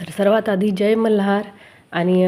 तर सर्वात आधी जय मल्हार आणि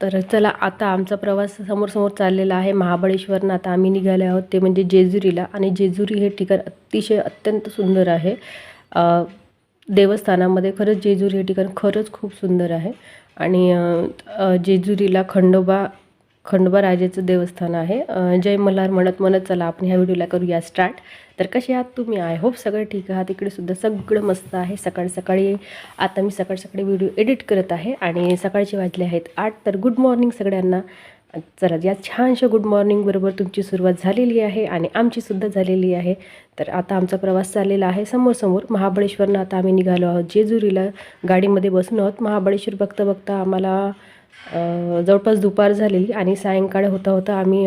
तर चला आता आमचा प्रवास समोर समोर चाललेला आहे. महाबळेश्वरनं आता आम्ही निघाले आहोत. ते म्हणजे जेजुरीला आणि जेजुरी हे ठिकाण अतिशय अत्यंत सुंदर आहे. देवस्थानामध्ये खरंच जेजुरी हे ठिकाण खरंच खूप सुंदर आहे. आणि जेजुरीला खंडोबा खंडोबा राजेचं देवस्थान आहे. जय मल्हार म्हणत म्हणत चला आपण ह्या व्हिडिओला करूया स्टार्ट तर कसे आहात तुम्ही? आय होप सगळं ठीक आहात. इकडे सुद्धा सगळं मस्त आहे. सकाळ सकाळी आता मी सकाळ सकाळी व्हिडिओ एडिट करत आहे आणि सकाळचे वाजले आहेत आठ. तर गुड मॉर्निंग सगळ्यांना. चला या छानशा गुड मॉर्निंगबरोबर तुमची सुरुवात झालेली आहे आणि आमचीसुद्धा झालेली आहे. तर आता आमचा प्रवास चाललेला आहे समोर समोर महाबळेश्वरनं आता आम्ही निघालो आहोत जेजुरीला. गाडीमध्ये बसून आहोत. महाबळेश्वर बघता बघता आम्हाला जवळपास दुपार झालेली आणि सायंकाळ होता होता आम्ही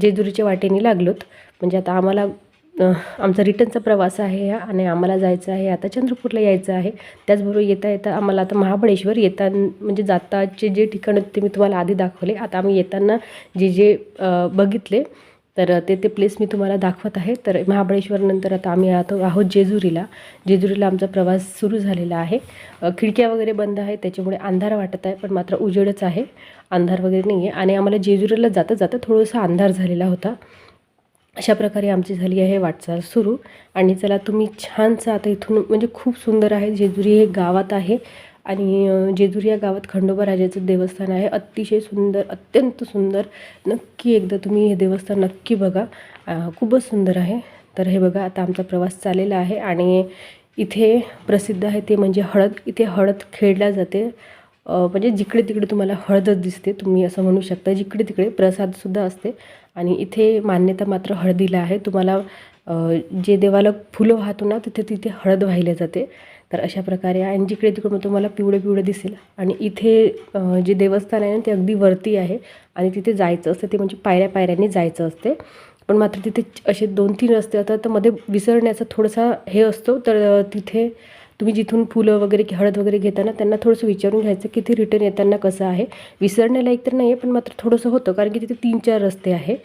जेजुरीच्या वाटेने लागलोत. म्हणजे आता आम्हाला आमचा रिटर्नचा प्रवास आहे आणि आम्हाला जायचं आहे. आता चंद्रपूरला यायचं आहे. त्याचबरोबर येता येता आम्हाला आता महाबळेश्वर येता म्हणजे जाताचे जे ठिकाण होते ते मी तुम्हाला आधी दाखवले. आता आम्ही येताना जे जे बघितले तर ते ते प्लेस मी तुम्हाला दाखवत आहे. तर महाबळेश्वरनंतर आता आम्ही आता आहोत जेजुरीला. जेजुरीला आमचा प्रवास सुरू झालेला आहे. खिडक्या वगैरे बंद आहे त्याच्यामुळे अंधार वाटत आहे पण मात्र उजेडच आहे. अंधार वगैरे नाही आहे. आणि आम्हाला जेजुरीला जाता जाता थोडासा अंधार झालेला होता. अशा प्रकारे आमची झाली आहे वाटचाल सुरू. आणि चला तुम्ही छानसा आता इथून म्हणजे खूप सुंदर आहे. जेजुरी हे गावात आहे. आणि जेजुरी या गावात खंडोबा राजाचं देवस्थान आहे. अतिशय सुंदर अत्यंत सुंदर. नक्की एकदा तुम्ही हे देवस्थान नक्की बघा. खूपच सुंदर आहे. तर हे बघा आता आमचा प्रवास चाललेला आहे आणि इथे प्रसिद्ध आहे ते म्हणजे हळद. इथे हळद खेळल्या जाते. म्हणजे जिकडे तिकडे तुम्हाला हळदच दिसते. तुम्ही असं म्हणू शकता जिकडे तिकडे प्रसादसुद्धा असते. आणि इथे मान्यता मात्र हळदीला आहे. तुम्हाला जे देवाला फुलं वाहतो ना तिथे तिथे हळद वाहिल्या जाते. तर अशा प्रकारे आणि जिकडे तिकडे तुम्हाला पिवळं पिवळं दिसेल. आणि इथे जे देवस्थान आहे ना ते अगदी वरती आहे. आणि तिथे जायचं असतं ते म्हणजे पायऱ्या पायऱ्यांनी जायचं असते. पण मात्र तिथे असे दोन तीन रस्ते असतात तर मध्ये विसरण्याचा थोडासा हे असतो. तर तिथे तुम्ही जिथून फुलं वगैरे की हळद वगैरे घेताना त्यांना थोडंसं विचारून घ्यायचं की ते रिटर्न येताना कसं आहे. विसरण्यालायक तर नाही आहे पण मात्र थोडंसं होतं कारण की तिथे तीन चार रस्ते आहे.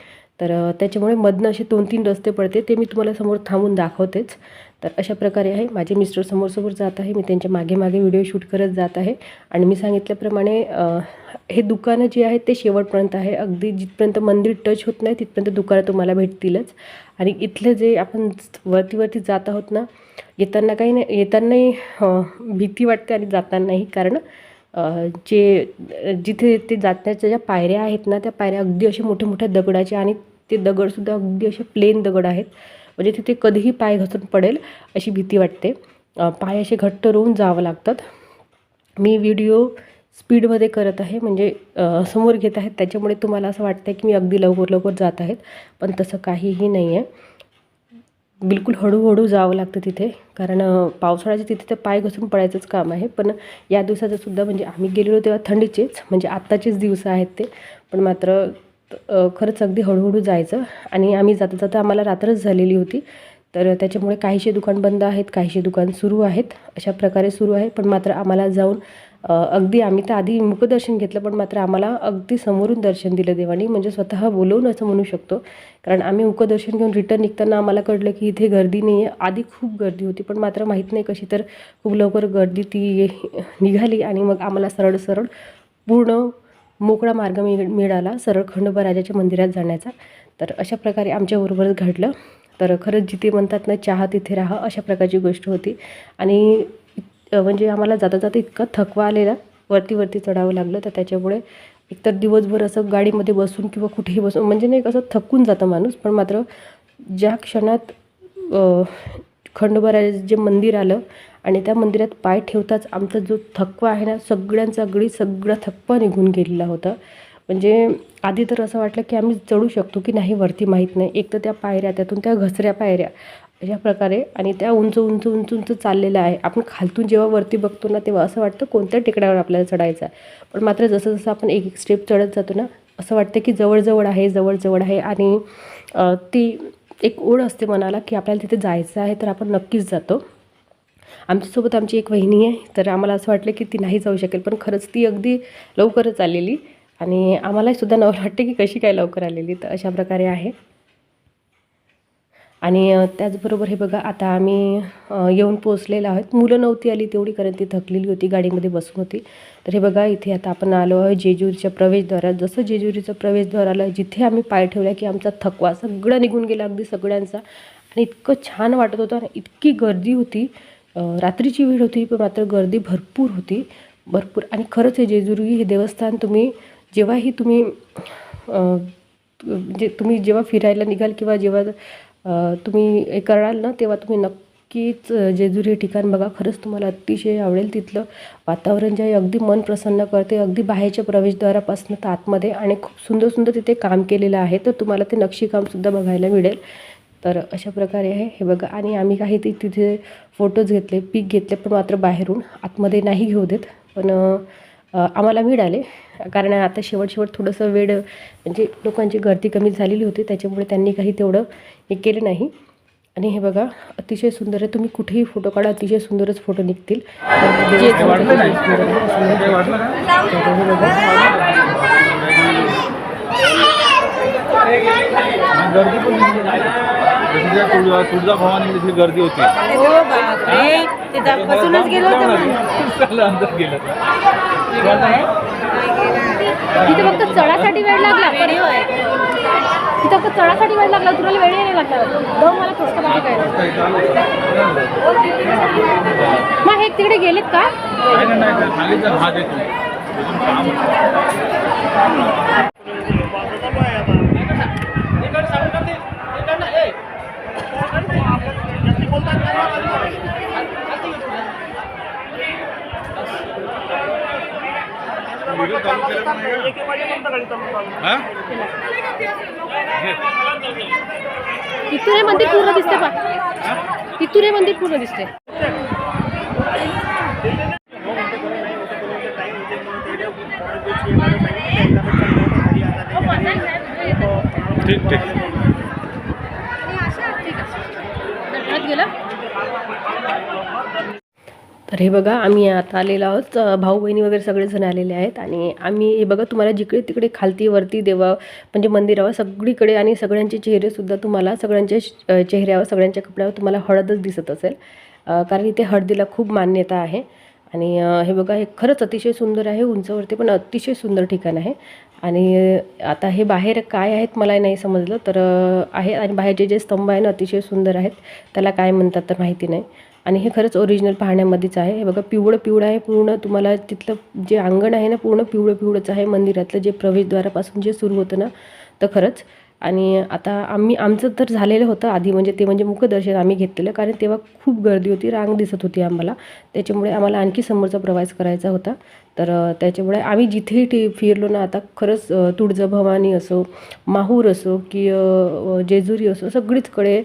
तर त्याच्यामुळे मधनं असे दोन तीन रस्ते पडते ते मी तुम्हाला समोर थांबून दाखवतेच. तर अशा प्रकारे आहे. माझे मिस्टर समोरसमोर जात आहे. मी त्यांच्या मागे मागे व्हिडिओ शूट करत जात आहे. आणि मी सांगितल्याप्रमाणे हे दुकानं जे आहेत ते शेवटपर्यंत आहे. अगदी जिथपर्यंत मंदिर टच होत नाही तिथपर्यंत दुकानं तुम्हाला भेटतीलच. आणि इथलं जे आपण वरती वरती जात आहोत ना येताना काही नाही येतानाही भीती वाटते आणि जातानाही. कारण जे जिथे ते जाण्याच्या ज्या पायऱ्या आहेत ना त्या पायऱ्या अगदी अशा मोठ्या मोठ्या दगडाच्या आणि ते दगडसुद्धा अगदी असे प्लेन दगड आहेत. म्हणजे तिथे कधीही पाय घसरून पडेल अशी भीती वाटते. पाय असे घट्ट रोवून जावं लागतात. मी व्हिडिओ स्पीडमध्ये करत आहे म्हणजे समोर घेत आहेत. त्याच्यामुळे तुम्हाला असं वाटतं की मी अगदी लवकर लवकर जात आहेत पण तसं काहीही नाही आहे बिलकुल हळूहळू जावं लागतं तिथे कारण पावसाळ्याचे तिथे तर पाय घसरून पडायचंच काम आहे. पण या दिवसाचं सुद्धा म्हणजे आम्ही गेलेलो तेव्हा थंडीचेच म्हणजे आत्ताचेच दिवस आहेत ते. पण मात्र खरंच अगदी हळूहळू जायचं. आणि आम्ही जाता जाता आम्हाला रात्रच झालेली होती. तर त्याच्यामुळे काहीशे दुकान बंद आहेत काहीशे दुकान सुरू आहेत. अशा प्रकारे सुरू आहे. पण मात्र आम्हाला जाऊन अगदी आम्ही तर आधी मुखदर्शन घेतलं पण मात्र आम्हाला अगदी समोरून दर्शन दिलं देवानी. म्हणजे स्वतः बोलवून असं म्हणू शकतो. कारण आम्ही मुखदर्शन घेऊन रिटर्न निघताना आम्हाला कळलं की इथे गर्दी नाही आहे आधी खूप गर्दी होती पण मात्र माहीत नाही कशी. तर खूप लवकर गर्दी ती निघाली आणि मग आम्हाला सरळ सरळ पूर्ण मोकळा मार्ग मिळ मिळाला. सरळ खंडोबा राजाच्या मंदिरात जाण्याचा. तर अशा प्रकारे आमच्याबरोबरच घडलं. तर खरंच जिथे म्हणतात ना चहा तिथे राहा अशा प्रकारची गोष्ट होती. आणि म्हणजे आम्हाला जाता जाता इतका थकवा आलेला. वरती वरती चढावं लागलं. तर त्याच्यामुळे एकतर दिवसभर असं गाडीमध्ये बसून किंवा कुठेही बसून म्हणजे नाही कसं थकून जातं माणूस. पण मात्र ज्या क्षणात खंडोबाराज जे मंदिर आलं आणि त्या मंदिरात पाय ठेवताच आमचा जो थकवा आहे ना सगळ्यांचा अगदी सगळा थकवा निघून गेलेला होता. म्हणजे आधी तर असं वाटलं की आम्ही चढू शकतो की नाही वरती माहीत नाही. एक तर त्या पायऱ्या त्यातून त्या घसऱ्या पायऱ्या अशा प्रकारे आणि त्या उंच उंच उंच उंच चाललेलं आहे. आपण खालतून जेव्हा वरती बघतो ना तेव्हा असं वाटतं कोणत्या टेकड्यावर आपल्याला चढायचं आहे. पण मात्र जसं जसं आपण एक एक स्टेप चढत जातो ना असं वाटतं की जवळजवळ आहे जवळजवळ आहे आणि ती एक ओढ असते मनाला की आपल्याला तिथे जायचं आहे तर आपण नक्कीच जातो. आमच्यासोबत आमची एक वहिनी आहे तर आम्हाला असं वाटलं की ती नाही जाऊ शकेल पण खरंच ती अगदी लवकरच आलेली. आणि आम्हालासुद्धा नवलं वाटते की कशी काय लवकर आलेली तर अशा प्रकारे आहे. आणि त्याचबरोबर हे बघा आता आम्ही येऊन पोचलेलो आहोत. मुलं नव्हती आली तेवढी कारण ती थकलेली होती गाडीमध्ये बसून होती. तर हे बघा इथे आता आपण आलो आहे जेजुरीच्या प्रवेशद्वारात. जसं जेजुरीचं प्रवेशद्वार आलं जिथे आम्ही पाय ठेवला की आमचा थकवा सगळा निघून गेला अगदी सगळ्यांचा. आणि इतकं छान वाटत होतं आणि इतकी गर्दी होती. रात्रीची वेळ होती पण मात्र गर्दी भरपूर होती. भरपूर. आणि खरंच हे जेजुरी हे देवस्थान तुम्ही जेव्हाही तुम्ही जे म्हणजे तुम्ही जेव्हा फिरायला निघाल किंवा जेव्हा तुम्ही हे कराल ना तेव्हा तुम्ही नक्कीच जेजुरी हे ठिकाण बघा. खरंच तुम्हाला अतिशय आवडेल तिथलं वातावरण जे आहे अगदी मन प्रसन्न करते. अगदी बाहेरच्या प्रवेशद्वारापासून तर आतमध्ये आणि खूप सुंदर सुंदर तिथे काम केलेलं आहे. तर तुम्हाला ते नक्षीकामसुद्धा बघायला मिळेल. तर अशा प्रकारे आहे हे बघा. आणि आम्ही काही ते तिथे फोटोज घेतले पीक घेतले पण मात्र बाहेरून. आतमध्ये नाही घेऊ देत. पण आम्हाला मिळाले. कारण आता शेवट शेवट थोडंसं वेळ म्हणजे लोकांची गर्दी कमी झालेली होती. त्याच्यामुळे त्यांनी काही तेवढं हे केलं नाही. आणि हे बघा अतिशय सुंदर आहे. तुम्ही कुठेही फोटो काढा अतिशय सुंदरच फोटो निघतील. गर्दी पण जशी तुळजा तुळजा भवानी तिथे गर्दी होती बापरे. ते बसूनच गेलो होतो म्हणून. चला, अंदर गेलं तिथे फक्त चढासाठी वेळ लागला. तिथं फक्त चढासाठी वेळ लागला तुला वेळ नाही लागला. जाऊ मला थोडंसं बाकी काय मग हे तिकडे गेलेत का? हा? देतो हे मंदिर पूर्ण दिसते पा इथून हे मंदिर पूर्ण दिसते ठीक ठीक दर्शनात गेलं तर हे बघा आम्ही आता आलेलो आहोत भाऊ बहिणी वगैरे सगळेजण आलेले आहेत आणि आम्ही हे बघा तुम्हाला जिकडे तिकडे खालती वरती देवा म्हणजे मंदिरावर सगळीकडे आणि सगळ्यांचे चेहरेसुद्धा तुम्हाला सगळ्यांच्या चेहऱ्यावर सगळ्यांच्या कपड्यावर तुम्हाला हळदच दिसत असेल. कारण इथे हळदीला खूप मान्यता आहे. आणि हे बघा हे खरंच अतिशय सुंदर आहे उंचवरती पण अतिशय सुंदर ठिकाण आहे. आणि आता हे बाहेर काय आहेत मला नाही समजलं तर आहे आणि बाहेरचे जे स्तंभ आहे ना अतिशय सुंदर आहेत. त्याला काय म्हणतात तर माहिती नाही. आणि हे खरंच ओरिजिनल पाहण्यामध्येच आहे. हे बघा पिवळं पिवळं आहे पूर्ण तुम्हाला तिथलं जे अंगण आहे ना पूर्ण पिवळं पिवळंच आहे मंदिरातलं जे प्रवेशद्वारापासून जे सुरू होतं ना तर खरंच आणि आता आम्ही आमचं तर झालेलं होतं आधी म्हणजे ते म्हणजे मुखदर्शन आम्ही घेतलेलं कारण तेव्हा खूप गर्दी होती रांग दिसत होती आम्हाला. त्याच्यामुळे आम्हाला आणखी समोरचा प्रवास करायचा होता. तर त्याच्यामुळे आम्ही जिथेही टे फिरलो ना आता खरंच तुळजाभवानी असो माहूर असो की जेजुरी असो सगळीचकडे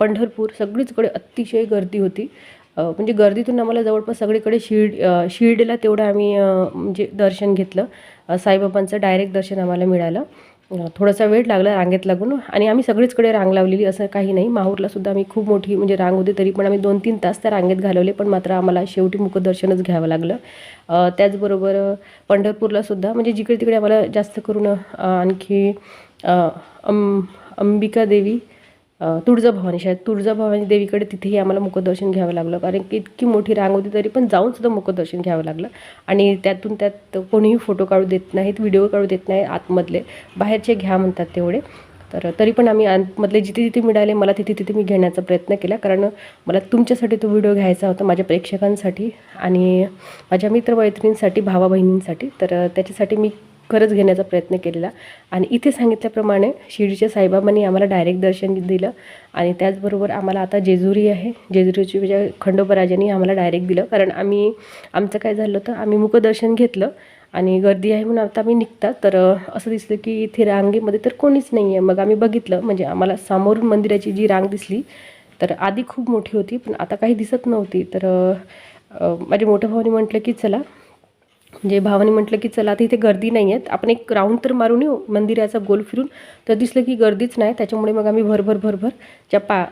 पंढरपूर सगळीचकडे अतिशय गर्दी होती. म्हणजे गर्दीतून आम्हाला जवळपास सगळीकडे शिर्ड शिर्डीला तेवढं आम्ही म्हणजे दर्शन घेतलं. साईबाबांचं डायरेक्ट दर्शन आम्हाला मिळालं. थोडासा वेळ लागला रांगेत लागून आणि आम्ही सगळीचकडे रांग लावलेली असं काही नाही. माहूरलासुद्धा आम्ही खूप मोठी म्हणजे रांग होती तरी पण आम्ही दोन तीन तास त्या रांगेत घालवले पण मात्र आम्हाला शेवटी मुखदर्शनच घ्यावं लागलं. त्याचबरोबर पंढरपूरलासुद्धा म्हणजे जिकडे तिकडे आम्हाला जास्त करून आणखी अं अंबिका देवी तुळजाभवानी शायद तुळजाभवानी देवीकडे तिथेही आम्हाला मुखदर्शन घ्यावं लागलं. कारण की इतकी मोठी रांग होती तरी पण जाऊन सुद्धा मुखदर्शन घ्यावं लागलं. आणि त्यातून त्यात कोणीही फोटो काढू देत नाहीत व्हिडिओ काढू देत नाही आतमधले. बाहेरचे घ्या म्हणतात तेवढे. तर तरी पण आम्ही आतमधले जिथे जिथे मिळाले मला तिथे तिथे मी घेण्याचा प्रयत्न केला. कारण मला तुमच्यासाठी तो व्हिडिओ घ्यायचा होता माझ्या प्रेक्षकांसाठी आणि माझ्या मित्रमैत्रिणींसाठी भावा बहिणींसाठी तर त्याच्यासाठी मी खरंच घेण्याचा प्रयत्न केलेला. आणि इथे सांगितल्याप्रमाणे शिर्डीच्या साईबाबांनी आम्हाला डायरेक्ट दर्शन दिलं. आणि त्याचबरोबर आम्हाला आता जेजुरी आहे. जेजुरीची म्हणजे खंडोबराजांनी आम्हाला डायरेक्ट दिलं. कारण आम्ही आमचं काय झालं होतं आम्ही मुखदर्शन घेतलं. आणि गर्दी आहे म्हणून आता आम्ही निघतात. तर असं दिसलं की इथे रांगेमध्ये तर कोणीच नाही आहे मग आम्ही बघितलं. म्हणजे आम्हाला समोरून मंदिराची जी रांग दिसली तर आधी खूप मोठी होती. पण आता काही दिसत नव्हती. तर माझ्या मोठ्या भावाने म्हटलं की चला म्हणजे भावाने म्हटलं की चला आता इथे गर्दी नाही आहेत. आपण एक राऊंड तर मारून येऊ मंदिराचा गोल फिरून. तर दिसलं की गर्दीच नाही. त्याच्यामुळे मग आम्ही भरभर भरभर ज्या पा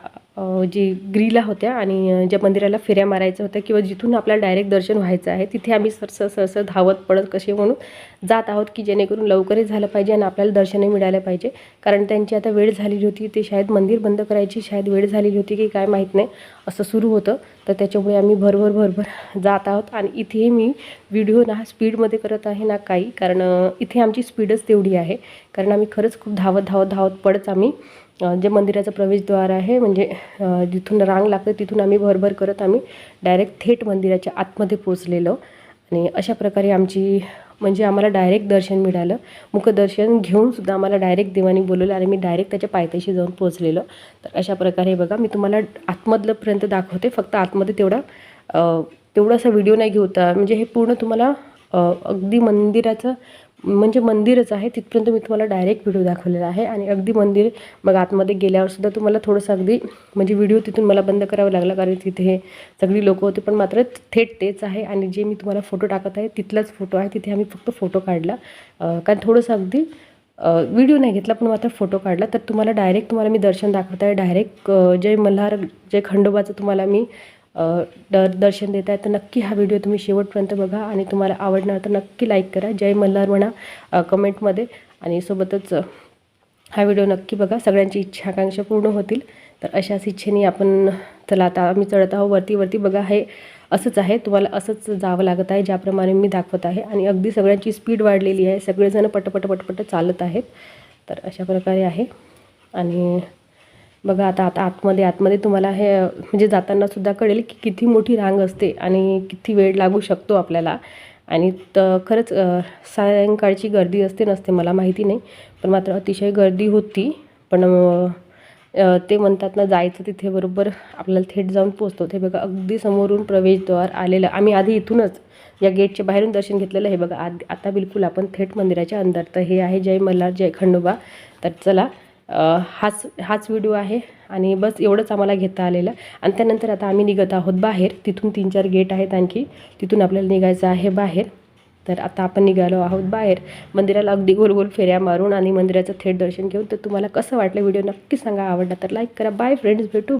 जी ग्रीला होत्या आणि ज्या मंदिराला फेऱ्या मारायच्या होत्या किंवा जिथून आपल्याला डायरेक्ट दर्शन व्हायचं आहे तिथे आम्ही सरसं सरसं धावत पडत कसे म्हणून जात आहोत की जेणेकरून लवकरही झालं पाहिजे आणि आपल्याला दर्शनही मिळालं पाहिजे. कारण त्यांची आता वेळ झालेली होती ते शायद मंदिर बंद करायची शायद वेळ झालेली होती की काय माहीत नाही असं सुरू होतं. तर त्याच्यामुळे आम्ही भरभर भरभर जात आहोत आणि इथे मी व्हिडिओ ना स्पीडमध्ये करत आहे ना काही कारण इथे आमची स्पीडच तेवढी आहे. कारण आम्ही खरंच खूप धावत धावत धावत पडत आम्ही. जे मंदिराचं प्रवेशद्वार आहे म्हणजे जिथून रांग लागते तिथून आम्ही भरभर करत आम्ही डायरेक्ट थेट मंदिराच्या आतमध्ये पोचलेलो आणि अशा प्रकारे आमची म्हणजे आम्हाला डायरेक्ट दर्शन मिळालं. मुखदर्शन घेऊनसुद्धा आम्हाला डायरेक्ट देवानी बोलवलं आणि मी डायरेक्ट त्याच्या पायथ्याशी जाऊन पोचलेलो तर अशा प्रकारे बघा मी तुम्हाला आतमधलंपर्यंत दाखवते. फक्त आतमध्ये तेवढा तेवढा तेवढासा व्हिडिओ नाही घेऊता. म्हणजे हे पूर्ण तुम्हाला अगदी मंदिराचं म्हणजे मंदिरच आहे. तिथपर्यंत मी तुम्हाला डायरेक्ट व्हिडिओ दाखवलेला आहे. आणि अगदी मंदिर मग आतमध्ये गेल्यावर सुद्धा तुम्हाला थोडंसं अगदी म्हणजे व्हिडिओ तिथून मला बंद करावा लागला कारण तिथे सगळी लोक होते. पण मात्र थेट तेच आहे. आणि जे मी तुम्हाला फोटो टाकत आहे तिथलाच फोटो आहे. तिथे आम्ही फक्त फोटो काढला. कारण थोडंसं अगदी व्हिडिओ नाही घेतला पण मात्र फोटो काढला. तर तुम्हाला डायरेक्ट तुम्हाला मी दर्शन दाखवत आहे. डायरेक्ट जय मल्हार जय खंडोबाचं तुम्हाला मी दर दर्शन देत आहे तर नक्की हा व्हिडिओ तुम्ही शेवटपर्यंत बघा आणि तुम्हाला आवडणार तर नक्की लाईक करा. जय मल्हार म्हणा कमेंटमध्ये आणि सोबतच हा व्हिडिओ नक्की बघा. सगळ्यांची इच्छा आकांक्षा पूर्ण होतील. तर अशाच इच्छेने आपण चला आता आम्ही चढत आहोत. वरती वरती बघा. हे असंच आहे. तुम्हाला असंच जावं लागत आहे. ज्याप्रमाणे मी दाखवत आहे. आणि अगदी सगळ्यांची स्पीड वाढलेली आहे. सगळेजण पटपट पटपट चालत आहेत. तर अशा प्रकारे आहे. आणि बघा आता आता आतमध्ये आतमध्ये तुम्हाला हे म्हणजे जाताना सुद्धा कळेल की किती मोठी रांग असते आणि किती वेळ लागू शकतो आपल्याला. आणि तर खरंच सायंकाळची गर्दी असते नसते मला माहिती नाही पण मात्र अतिशय गर्दी होती. पण ते म्हणतात ना जायचं तिथे बरोबर आपल्याला थेट जाऊन पोचतो ते बघा अगदी समोरून प्रवेशद्वार आलेलं. आम्ही आधी इथूनच या गेटच्या बाहेरून दर्शन घेतलेलं हे बघा आधी आता बिलकुल आपण थेट मंदिराच्या अंदर. तर हे आहे जय मल्हार जय खंडोबा. तर चला हाच हाच व्हिडिओ आहे. आणि बस एवढंच आम्हाला घेता आलेलं. आणि त्यानंतर आता आम्ही निघत आहोत बाहेर. तिथून तीन चार गेट आहेत आणखी. तिथून आपल्याला निघायचं आहे बाहेर. तर आता आपण निघालो आहोत बाहेर. मंदिराला अगदी गोल गोल फेऱ्या मारून आणि मंदिराचं थेट दर्शन घेऊन. तर तुम्हाला कसं वाटलं व्हिडिओ नक्की सांगा. आवडला तर लाईक करा. बाय फ्रेंड्स भेटू.